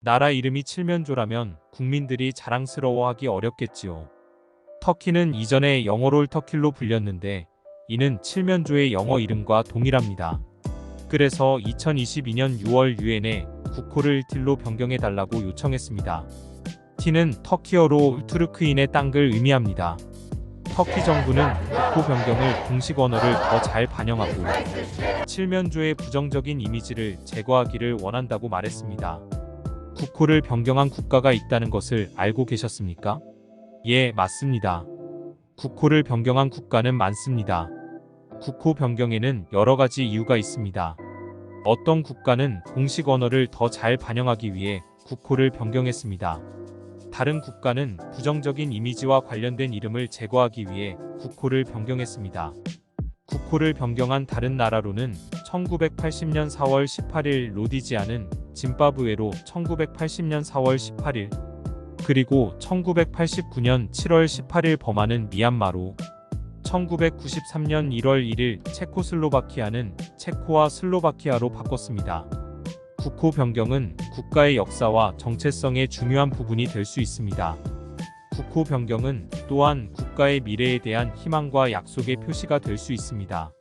나라 이름이 칠면조라면 국민들이 자랑스러워하기 어렵겠지요. 터키는 이전에 영어롤 터킬로 불렸는데 이는 칠면조의 영어 이름과 동일합니다. 그래서 2022년 6월 유엔에 국호를 틸로 변경해 달라고 요청했습니다. 티는 터키어로 투르크인의 땅을 의미합니다. 터키 정부는 국호 변경을 공식 언어를 더 잘 반영하고 칠면조의 부정적인 이미지를 제거하기를 원한다고 말했습니다. 국호를 변경한 국가가 있다는 것을 알고 계셨습니까? 예, 맞습니다. 국호를 변경한 국가는 많습니다. 국호 변경에는 여러 가지 이유가 있습니다. 어떤 국가는 공식 언어를 더 잘 반영하기 위해 국호를 변경했습니다. 다른 국가는 부정적인 이미지와 관련된 이름을 제거하기 위해 국호를 변경했습니다. 국호를 변경한 다른 나라로는 1980년 4월 18일 로디지아는 짐바브웨로 1980년 4월 18일 그리고 1989년 7월 18일 범하는 미얀마로 1993년 1월 1일 체코슬로바키아는 체코와 슬로바키아로 바꿨습니다. 국호 변경은 국가의 역사와 정체성의 중요한 부분이 될 수 있습니다. 국호 변경은 또한 국가의 미래에 대한 희망과 약속의 표시가 될 수 있습니다.